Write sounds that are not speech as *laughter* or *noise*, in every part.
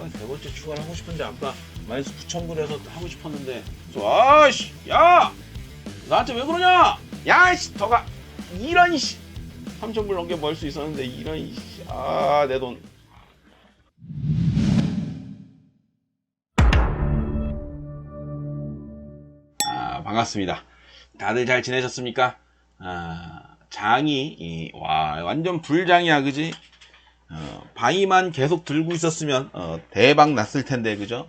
아, 네 번째 추가를 하고 싶은데 아까 마이너스 9,000불 해서 하고 싶었는데 아씨 야 나한테 왜 그러냐 야씨 더가 이런 씨 3,000불 넘게 벌 수 있었는데 이런 아내 돈 아, 반갑습니다. 다들 잘 지내셨습니까? 아, 장이, 이, 와, 완전 불장이야, 그지? 어, 바위만 계속 들고 있었으면, 어, 대박 났을 텐데, 그죠?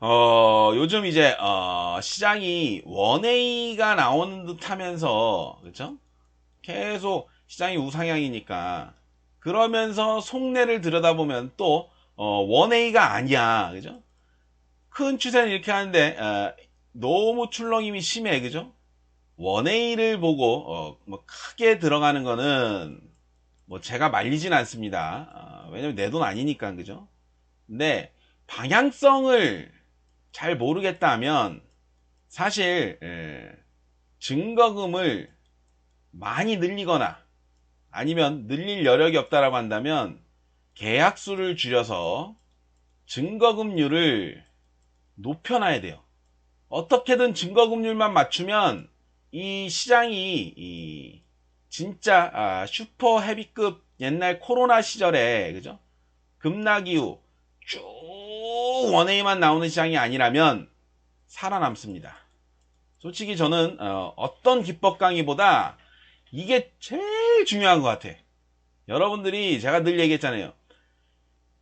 어, 요즘 이제, 어, 시장이 원웨이가 나오는 듯 하면서, 그죠? 계속 시장이 우상향이니까, 그러면서 속내를 들여다보면 또, 어, 원웨이가 아니야, 그죠? 큰 추세는 이렇게 하는데, 어, 너무 출렁임이 심해, 그죠? 원웨이를 보고 어, 뭐 크게 들어가는 거는 뭐 제가 말리진 않습니다. 어, 왜냐면 내 돈 아니니까, 그죠? 근데 방향성을 잘 모르겠다면 사실 예, 증거금을 많이 늘리거나 아니면 늘릴 여력이 없다라고 한다면 계약수를 줄여서 증거금률을 높여놔야 돼요. 어떻게든 증거금률만 맞추면 이 시장이 이 진짜 아, 슈퍼 헤비급 옛날 코로나 시절에 그죠? 급락 이후 쭉 원웨이만 나오는 시장이 아니라면 살아남습니다. 솔직히 저는 어, 떤 기법 강의보다 이게 제일 중요한 것 같아. 여러분들이 제가 늘 얘기했잖아요.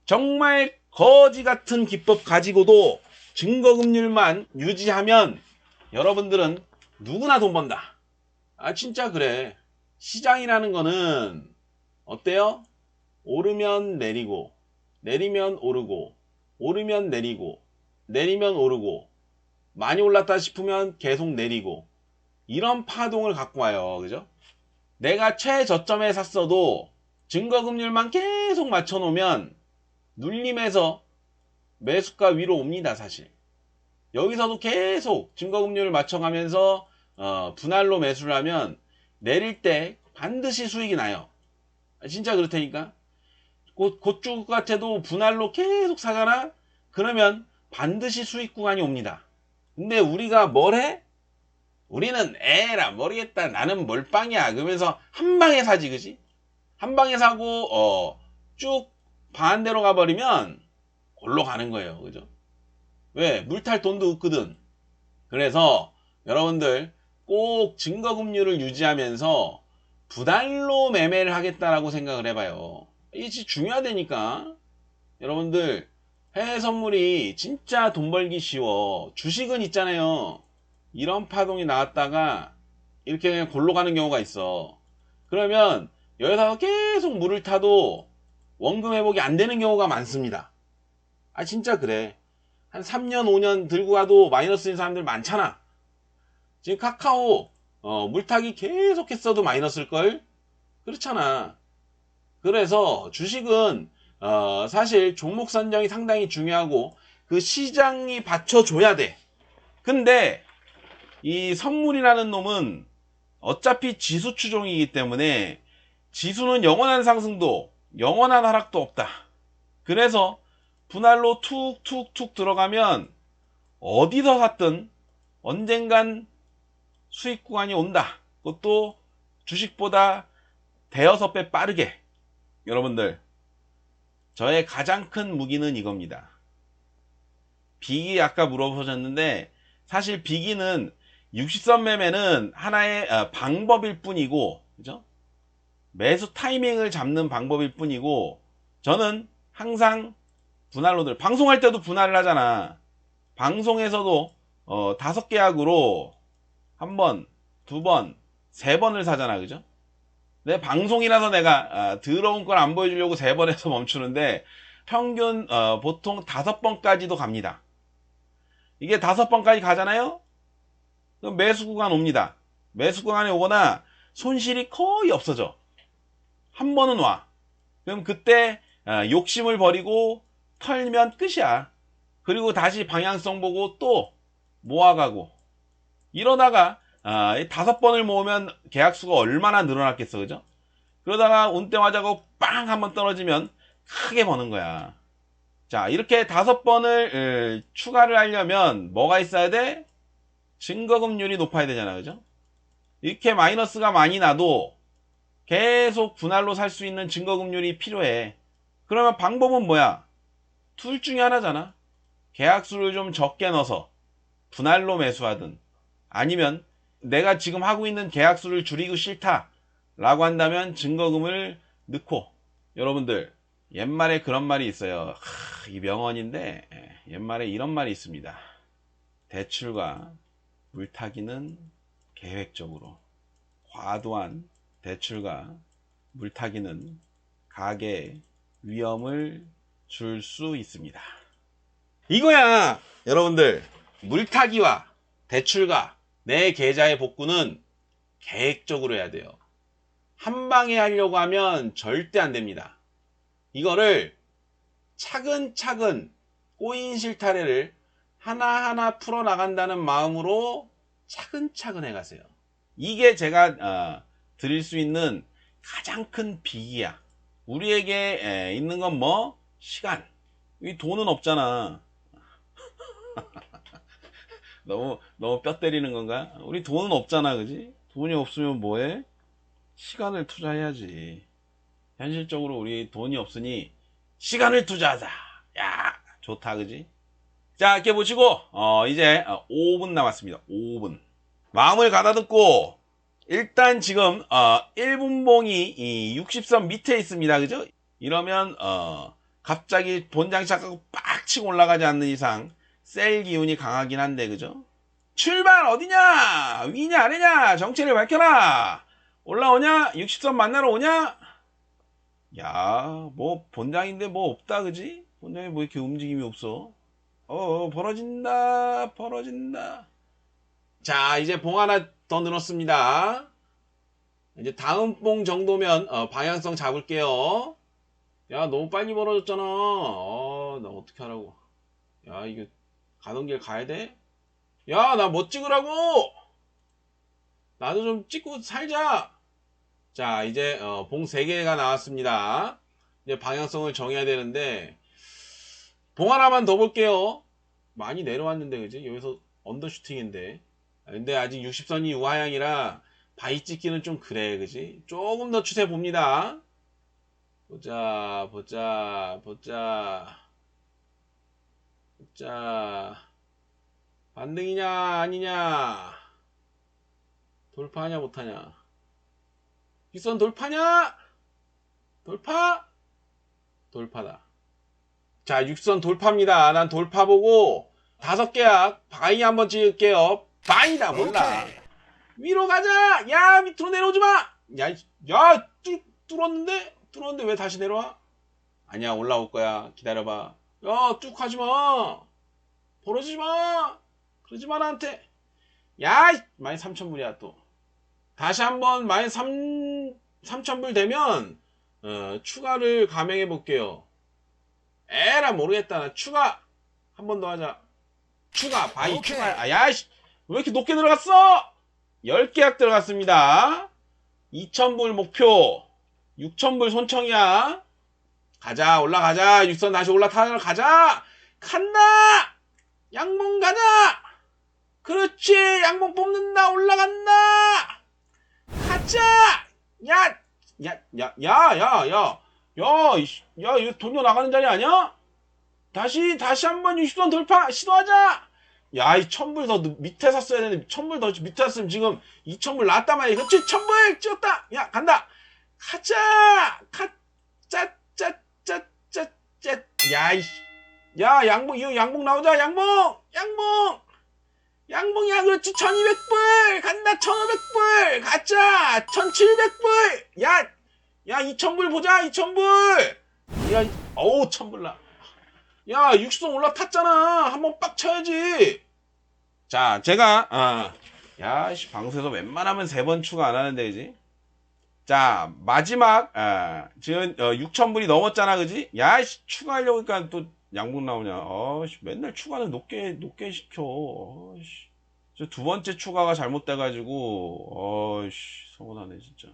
정말 거지 같은 기법 가지고도 증거금률만 유지하면 여러분들은 누구나 돈 번다. 아, 진짜 그래. 시장이라는 거는 어때요? 오르면 내리고, 내리면 오르고, 오르면 내리고, 내리면 오르고, 많이 올랐다 싶으면 계속 내리고, 이런 파동을 갖고 와요. 그죠? 내가 최저점에 샀어도 증거금률만 계속 맞춰놓으면 눌림에서 매수가 위로 옵니다, 사실. 여기서도 계속 증거금률을 맞춰가면서 어, 분할로 매수를 하면 내릴 때 반드시 수익이 나요. 진짜 그렇다니까. 곧, 곧줄 같아도 분할로 계속 사잖아? 그러면 반드시 수익 구간이 옵니다. 근데 우리가 뭘 해? 우리는 에라 모르겠다 나는 몰빵이야 그러면서 한 방에 사지 그지? 한 방에 사고 어, 쭉 반대로 가버리면 골로 가는 거예요 그죠? 왜? 물탈 돈도 없거든. 그래서 여러분들 꼭 증거금률을 유지하면서 부달로 매매를 하겠다라고 생각을 해봐요. 이게 중요하다니까. 여러분들 해외 선물이 진짜 돈 벌기 쉬워. 주식은 있잖아요. 이런 파동이 나왔다가 이렇게 그냥 골로 가는 경우가 있어. 그러면 여기서 계속 물을 타도 원금 회복이 안 되는 경우가 많습니다. 아 진짜 그래. 한 3년, 5년 들고 가도 마이너스인 사람들 많잖아. 지금 카카오, 어, 물타기 계속 했어도 마이너스일 걸? 그렇잖아. 그래서 주식은, 어, 사실 종목 선정이 상당히 중요하고 그 시장이 받쳐줘야 돼. 근데 이 선물이라는 놈은 어차피 지수 추종이기 때문에 지수는 영원한 상승도, 영원한 하락도 없다. 그래서 분할로 툭툭툭 들어가면 어디서 샀든 언젠간 수익 구간이 온다. 그것도 주식보다 대여섯 배 빠르게. 여러분들, 저의 가장 큰 무기는 이겁니다. 비기 아까 물어보셨는데 사실 비기는 60선 매매는 하나의 어, 방법일 뿐이고 그죠? 매수 타이밍을 잡는 방법일 뿐이고 저는 항상 분할로들 방송할 때도 분할을 하잖아. 방송에서도 어, 다섯 계약으로 한 번, 두 번, 세 번을 사잖아, 그죠? 내 방송이라서 내가 아, 들어온 걸안 보여주려고 세 번에서 *laughs* 멈추는데 평균 어, 보통 다섯 번까지도 갑니다. 이게 다섯 번까지 가잖아요. 그럼 매수 구간 옵니다. 매수 구간에 오거나 손실이 거의 없어져. 한 번은 와. 그럼 그때 아, 욕심을 버리고 털면 끝이야. 그리고 다시 방향성 보고 또 모아가고 이러다가 아, 다섯 번을 모으면 계약 수가 얼마나 늘어났겠어, 그죠? 그러다가 맞아고 빵 한번 떨어지면 크게 버는 거야. 자, 이렇게 다섯 번을 에, 추가를 하려면 뭐가 있어야 돼? 증거금률이 높아야 되잖아. 그죠? 이렇게 마이너스가 많이 나도 계속 분할로 살 수 있는 증거금률이 필요해. 그러면 방법은 뭐야? 둘 중에 하나잖아. 계약수를 좀 적게 넣어서 분할로 매수하든 아니면 내가 지금 하고 있는 계약 수를 줄이고 싫다 라고 한다면 증거금을 넣고 여러분들 옛말에 그런 말이 있어요. 하, 이 명언인데 예, 옛말에 이런 말이 있습니다. 대출과 물타기는 계획적으로 과도한 대출과 물타기는 가계에 위험을 줄 수 있습니다. 이거야, 여러분들. 물타기와 대출과 내 계좌의 복구는 계획적으로 해야 돼요. 한 방에 하려고 하면 절대 안 됩니다. 이거를 차근차근 꼬인 실타래를 하나하나 풀어나간다는 마음으로 차근차근 해가세요. 이게 제가 어, 드릴 수 있는 가장 큰 비기야. 우리에게 에, 있는 건 뭐? 시간. 이 돈은 없잖아. *laughs* 너무 너무 뼈 때리는 건가? 우리 돈은 없잖아, 그지? 돈이 없으면 뭐해? 시간을 투자해야지. 현실적으로 우리 돈이 없으니 시간을 투자하자. 야, 좋다, 그지? 자, 이렇게 보시고 어, 이제 5분 남았습니다. 5분. 마음을 가다듬고 일단 지금 어, 1분봉이 이 60선 밑에 있습니다. 그죠? 이러면 어, 갑자기 본장 시작하고 빡 치고 올라가지 않는 이상 셀 기운이 강하긴 한데 그죠? 출발 어디냐? 위냐 아래냐? 정체를 밝혀라. 올라오냐? 60선 만나러 오냐? 야, 뭐 본장인데 뭐 없다 그지? 본장이 뭐 이렇게 움직임이 없어? 어, 벌어진다, 벌어진다. 자, 이제 봉 하나 더 늘었습니다. 이제 다음 봉 정도면 어, 방향성 잡을게요. 야, 너무 빨리 벌어졌잖아. 어, 나 어떻게 하라고. 야, 이거 가던 길 가야 돼? 야, 나 뭐 찍으라고! 나도 좀 찍고 살자! 자, 이제 어, 봉 3개가 나왔습니다. 이제 방향성을 정해야 되는데 봉 하나만 더 볼게요. 많이 내려왔는데 그지? 여기서 언더슈팅인데. 아, 근데 아직 60선이 우하향이라 바위 찍기는 좀 그래 그지? 조금 더 추세 봅니다. 보자 보자 보자 보 자 반등이냐 아니냐 돌파하냐 못하냐 윗선 돌파냐 돌파 돌파다 자, 6선 돌파입니다. 난 돌파 보고 다섯 개야. 바위 한번 찍을게요. 바위다 몰라. 위로 가자. 야, 밑으로 내려오지 마. 야, 이- 야, 뚫, 뚫었는데? 뚫었는데 왜 다시 내려와? 아니야, 올라올 거야. 기다려봐. 야, 쭉 하지 마. 벌어지지 마. 그러지 마, 나한테. 야, 이- 마이 3천불이야, 또. 다시 한번 마이 3, 3천불 되면, 어, 추가를 감행해 볼게요. 에라 모르겠다. 나 추가 한 번 더 하자. 추가 바이 오케이. 추가. 아 야 씨. 왜 이렇게 높게 들어갔어? 10계약 들어갔습니다. 2000불 목표. 6000불 손청이야. 가자 올라가자. 육선 다시 올라타러 가자. 간다 양봉 가자 그렇지 양봉 뽑는다 올라간다 가자 야 야 야 야 야 야 야, 이씨, 야, 이거 돈도 나가는 자리 아니야? 다시, 다시 한번 60선 돌파 시도하자! 야, 이 천불 더 밑에 샀어야 되는데, 천불 더 밑에 샀으면 지금 2천불 나왔단 말이야. 그렇지, 천불 찍었다! 야, 간다! 가자! 가, 짜, 짜, 짜, 짜, 짜. 야, 이씨. 야, 양봉, 이거 양봉 나오자, 양봉! 양봉! 양봉이야, 그렇지, 1200불! 간다, 1500불! 가자! 1700불! 야, 야, 2천불 보자, 2천불! 야, 이- 어우, 천불나. 야, 육수선 올라탔잖아. 한번 빡 쳐야지. 자, 제가, 아, 야, 씨, 방송에서 웬만하면 세 번 추가 안 하는데, 그지? 자, 마지막, 아, 지금, 어, 6천불이 넘었잖아, 그지? 야, 씨, 추가하려고 하니까 또 양봉 나오냐. 어, 씨, 맨날 추가는 높게, 높게 시켜. 어, 씨. 저두 번째 추가가 잘못돼 가지고, 어, 씨, 서운하네, 진짜.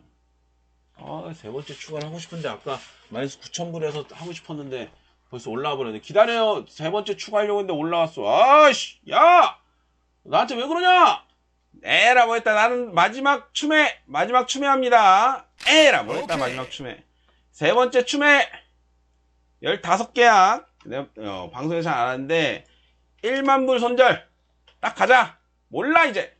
아, 세 번째 추가를 하고 싶은데 아까 마이너스 9천불에서 하고 싶었는데 벌써 올라와 버렸네. 기다려요. 세 번째 추가하려고 했는데 올라왔어. 아씨, 야! 나한테 왜 그러냐? 에라고 했다. 나는 마지막 춤에, 마지막 춤에 합니다. 에라고 했다. 오케이. 마지막 춤에. 세 번째 춤에 15개야. 내가 어, 방송에서 안 하는데 1만 불 손절. 딱 가자. 몰라 이제.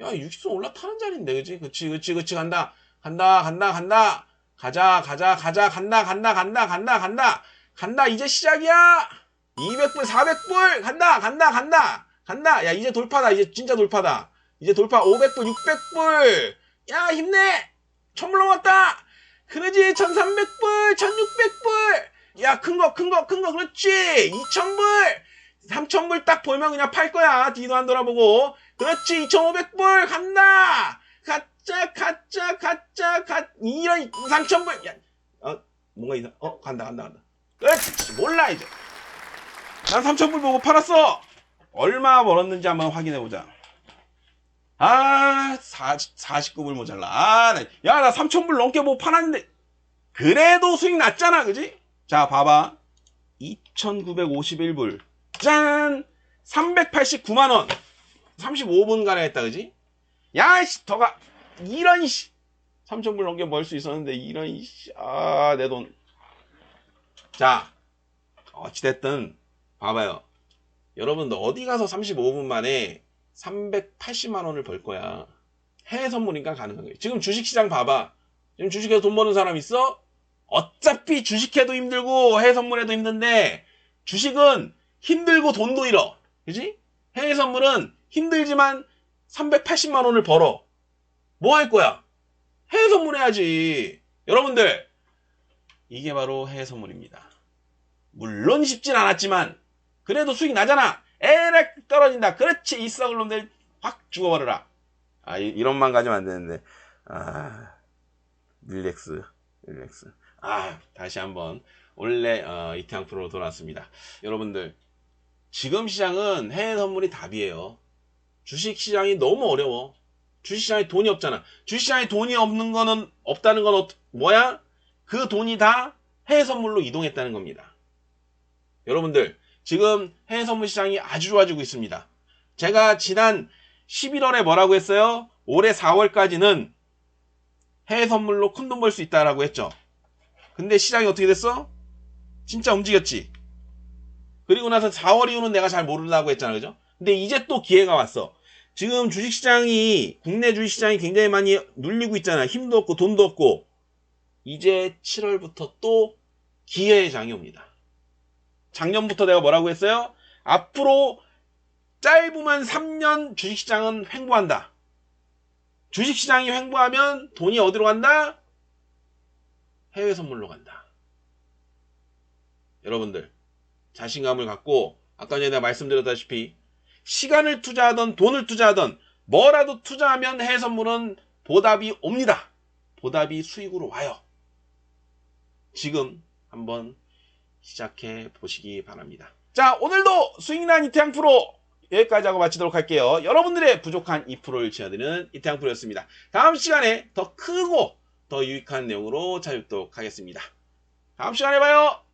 야, 60선 올라타는 자리인데, 그치? 그치, 그치, 그치, 간다. 간다, 간다, 간다. 가자, 가자, 가자, 간다, 간다, 간다, 간다, 간다. 간다, 이제 시작이야! 200불, 400불! 간다, 간다, 간다! 간다! 야, 이제 돌파다, 이제 진짜 돌파다. 이제 돌파 500불, 600불! 야, 힘내! 천불 넘었다! 그러지, 1300불, 1600불! 야, 큰 거, 큰 거, 큰 거, 그렇지! 2000불! 3000불 딱 보이면 그냥 팔 거야. 뒤도 안 돌아보고. 그렇지, 2500불! 간다! 가짜, 가짜, 가짜, 가, 이런, 3000불! 야, 어, 뭔가 이상, 어, 간다, 간다, 간다. 그렇지, 몰라, 이제. 난 3000불 보고 팔았어! 얼마 벌었는지 한번 확인해 보자. 아, 40, 49불 모자라. 아, 나, 야, 나 3000불 넘게 보고 팔았는데, 그래도 수익 났잖아, 그지? 자, 봐봐. 2951불. 짠! 389만원. 35분간에 했다, 그지? 야, 씨, 더가, 이런, 씨. 3,000불 넘게 벌 수 있었는데, 이런, 씨. 아, 내 돈. 자, 어찌됐든, 봐봐요. 여러분들, 어디 가서 35분 만에 380만원을 벌 거야. 해외 선물인가 가능한 거예요. 지금 주식시장 봐봐. 지금 주식해서 돈 버는 사람 있어? 어차피 주식해도 힘들고 해외 선물해도 힘든데 주식은 힘들고 돈도 잃어. 그지? 해외 선물은 힘들지만 380만 원을 벌어. 뭐 할 거야? 해외 선물 해야지. 여러분들 이게 바로 해외 선물입니다. 물론 쉽진 않았지만 그래도 수익 나잖아. 에렉 떨어진다. 그렇지 이 썩을 놈들 확 죽어버려라. 아 이- 이런만 가지면 안 되는데 아 릴렉스 릴렉스 아 다시 한번 원래 어, 이태양 프로로 돌아왔습니다. 여러분들 지금 시장은 해외 선물이 답이에요. 주식 시장이 너무 어려워. 주식 시장에 돈이 없잖아. 주식 시장에 돈이 없는 거는 없다는 건 어, 뭐야? 그 돈이 다 해외 선물로 이동했다는 겁니다. 여러분들 지금 해외 선물 시장이 아주 좋아지고 있습니다. 제가 지난 11월에 뭐라고 했어요? 올해 4월까지는 해외 선물로 큰 돈 벌 수 있다라고 했죠. 근데 시장이 어떻게 됐어? 진짜 움직였지. 그리고 나서 4월 이후는 내가 잘 모른다고 했잖아, 그죠? 근데 이제 또 기회가 왔어. 지금 주식시장이, 국내 주식시장이 굉장히 많이 눌리고 있잖아. 힘도 없고 돈도 없고. 이제 7월부터 또 기회의 장이 옵니다. 작년부터 내가 뭐라고 했어요? 앞으로 짧으면 3년 주식시장은 횡보한다. 주식시장이 횡보하면 돈이 어디로 간다? 해외 선물로 간다. 여러분들, 자신감을 갖고, 아까 전에 내가 말씀드렸다시피, 시간을 투자하던 돈을 투자하던 뭐라도 투자하면 해외 선물은 보답이 옵니다. 보답이 수익으로 와요. 지금 한번 시작해 보시기 바랍니다. 자, 오늘도 수익난 이태양 프로 여기까지 하고 마치도록 할게요. 여러분들의 부족한 2%를 지어드리는 이태양 프로였습니다. 다음 시간에 더 크고 더 유익한 내용으로 찾아뵙도록 하겠습니다. 다음 시간에 봐요.